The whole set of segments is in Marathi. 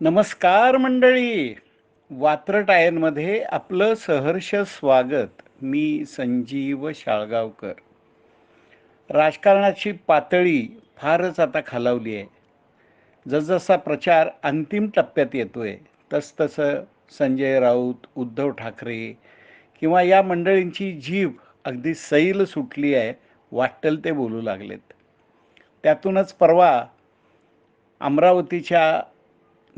नमस्कार मंडळी. वात्रटायनमध्ये आपलं सहर्ष स्वागत. मी संजीव शाळगावकर. राजकारणाची पातळी फारच आता खालावली आहे. जसजसा प्रचार अंतिम टप्प्यात येतोय तसतसं संजय राऊत उद्धव ठाकरे किंवा या मंडळींची जीभ अगदी सैल सुटली आहे वाटेल ते बोलू लागलेत. त्यातूनच परवा अमरावतीच्या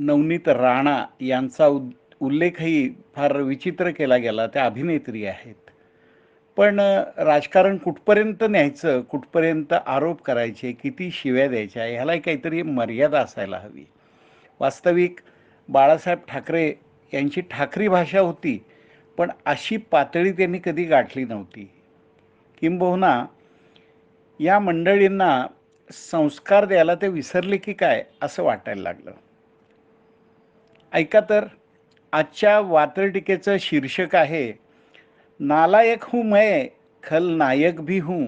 नवनीत राणा यांचा उद उल्लेखही फार विचित्र केला गेला. त्या अभिनेत्री आहेत. पण राजकारण कुठपर्यंत न्यायचं कुठपर्यंत आरोप करायचे किती शिव्या द्यायच्या ह्यालाही काहीतरी मर्यादा असायला हवी. वास्तविक बाळासाहेब ठाकरे यांची ठाकरी भाषा होती पण अशी पातळी त्यांनी कधी गाठली नव्हती. किंबहुना या मंडळींना संस्कार द्यायला ते विसरले की काय असं वाटायला लागलं. ऐका तर आजच्या वात्रटिकेचं शीर्षक आहे नालायक हूँ मैं खल नायक भी हूँ.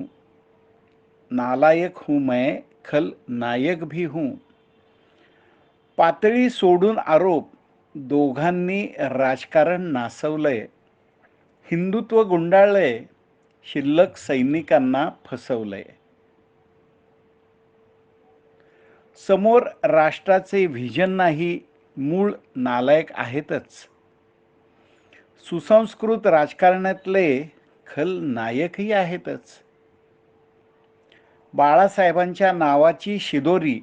नालायक हूँ मैं खल नायक भी हूँ. पातळी सोडून आरोप दोघांनी राजकारण नासवलंय. हिंदुत्व गुंडाळलंय शिल्लक सैनिकांना फसवलंय. समोर राष्ट्राचे व्हिजन नाही मूळ नालायक आहेतच. सुसंस्कृत राजकारणातले खल नायकही आहेतच. बाळासाहेबांच्या नावाची शिदोरी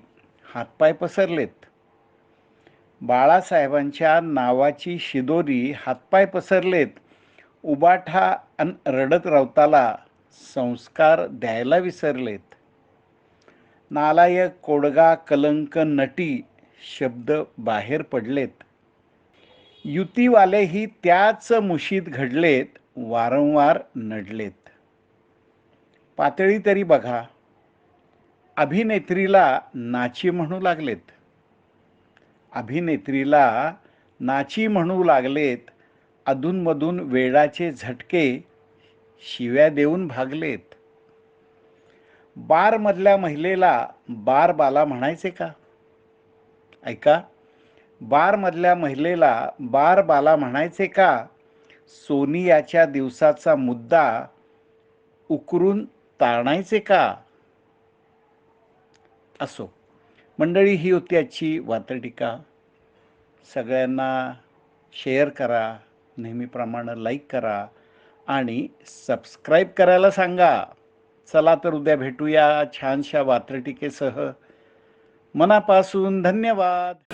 हातपाय पसरलेत. बाळासाहेबांच्या नावाची शिदोरी हातपाय पसरलेत. उबाठा अन रडत रावताला संस्कार द्यायला विसरलेत. नालायक कोडगा कलंक नटी शब्द बाहेर पडलेत. युतीवालेही त्याच मुशीत घडलेत वारंवार नडलेत. पातळी तरी बघा. अभिनेत्रीला नाची म्हणू लागलेत. अभिनेत्रीला नाची म्हणू लागलेत. अधूनमधून वेडाचे झटके शिव्या देऊन भागलेत. बारमधल्या महिलेला बार बाला म्हणायचे का? ऐका. बारमधल्या महिलेला बार बाला म्हणायचे का? सोनियाच्या दिवसाचा मुद्दा उकरून ताणायचे का? असो. मंडळी ही होती आजची वात्रटिका. सगळ्यांना शेअर करा नेहमीप्रमाणे लाईक करा आणि सबस्क्राईब करायला सांगा. चला तर उद्या भेटूया छानशा वात्रटिकेसह. मनापासून धन्यवाद.